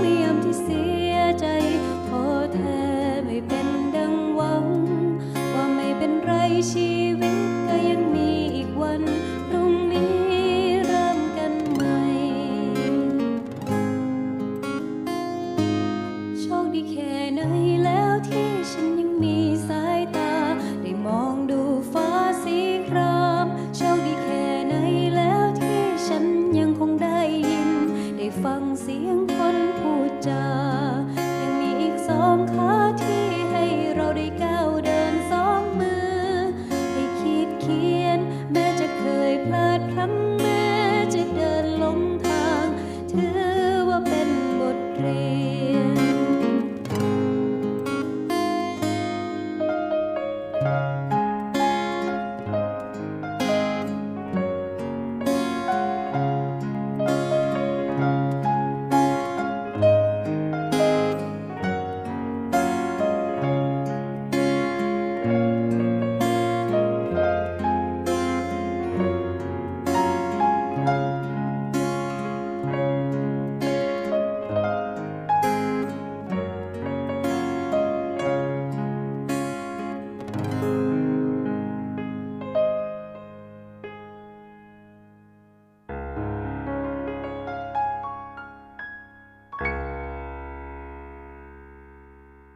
ไม่ยามที่เสียใจพอแท้ไม่เป็นดังหวัง ว่าไม่เป็นไรชี ฟังเสียงคนพูดจา